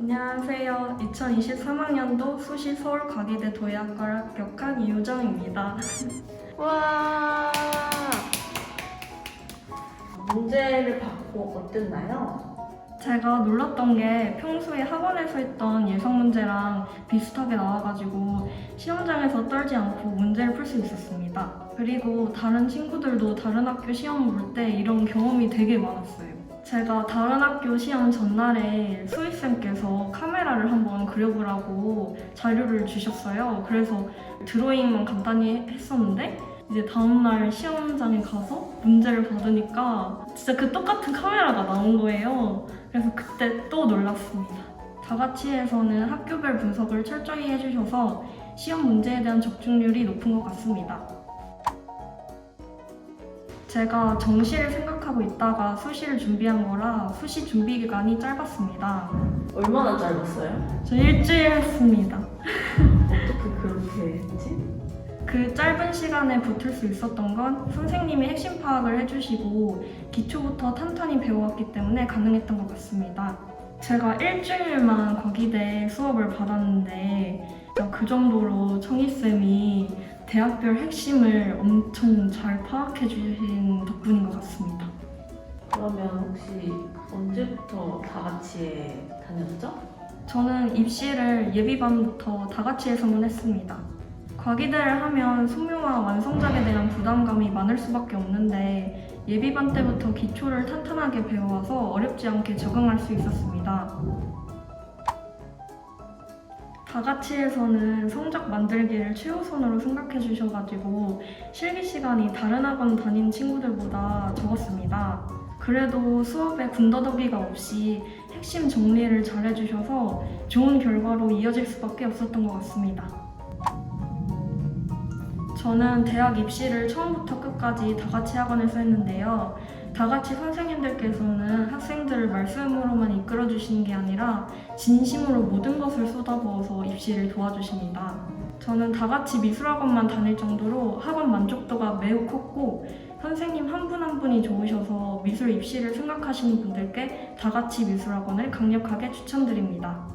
안녕하세요. 2023학년도 수시 서울 과기대 도예학과를 합격한 이유정입니다. 와. 문제를 받고 어땠나요? 제가 놀랐던 게 평소에 학원에서 했던 예상 문제랑 비슷하게 나와가지고 시험장에서 떨지 않고 문제를 풀 수 있었습니다. 그리고 다른 친구들도 다른 학교 시험 볼 때 이런 경험이 되게 많았어요. 제가 다른 학교 시험 전날에 수희쌤께서 카메라를 한번 그려보라고 자료를 주셨어요. 그래서 드로잉만 간단히 했었는데 이제 다음날 시험장에 가서 문제를 받으니까 진짜 그 똑같은 카메라가 나온 거예요. 그래서 그때 또 놀랐습니다. 다가치에서는 학교별 분석을 철저히 해주셔서 시험 문제에 대한 적중률이 높은 것 같습니다. 제가 정시를 생각하고 있다가 수시를 준비한 거라 수시 준비 기간이 짧았습니다. 얼마나 짧았어요? 저 일주일 했습니다. 어떻게 그렇게 했지? 그 짧은 시간에 붙을 수 있었던 건 선생님이 핵심 파악을 해주시고 기초부터 탄탄히 배워왔기 때문에 가능했던 것 같습니다. 제가 일주일만 과기대 수업을 받았는데 그 정도로 청희쌤이 대학별 핵심을 엄청 잘 파악해 주신 덕분인 것 같습니다. 그러면 혹시 언제부터 다 같이 다녔죠? 저는 입시를 예비반부터 다 같이 해서만 했습니다. 과기대를 하면 소묘와 완성작에 대한 부담감이 많을 수밖에 없는데 예비반 때부터 기초를 탄탄하게 배워와서 어렵지 않게 적응할 수 있었습니다. 다 같이에서는 성적 만들기를 최우선으로 생각해 주셔가지고 실기 시간이 다른 학원 다닌 친구들보다 적었습니다. 그래도 수업에 군더더기가 없이 핵심 정리를 잘 해주셔서 좋은 결과로 이어질 수밖에 없었던 것 같습니다. 저는 대학 입시를 처음부터 끝까지 다 같이 학원에서 했는데요. 다 같이 선생님들께서는 학생들을 말씀으로만 이끌어 주시는 게 아니라 진심으로 모든 것을 쏟아부어서 입시를 도와주십니다. 저는 다 같이 미술학원만 다닐 정도로 학원 만족도가 매우 컸고 선생님 한 분 한 분이 좋으셔서 미술 입시를 생각하시는 분들께 다 같이 미술학원을 강력하게 추천드립니다.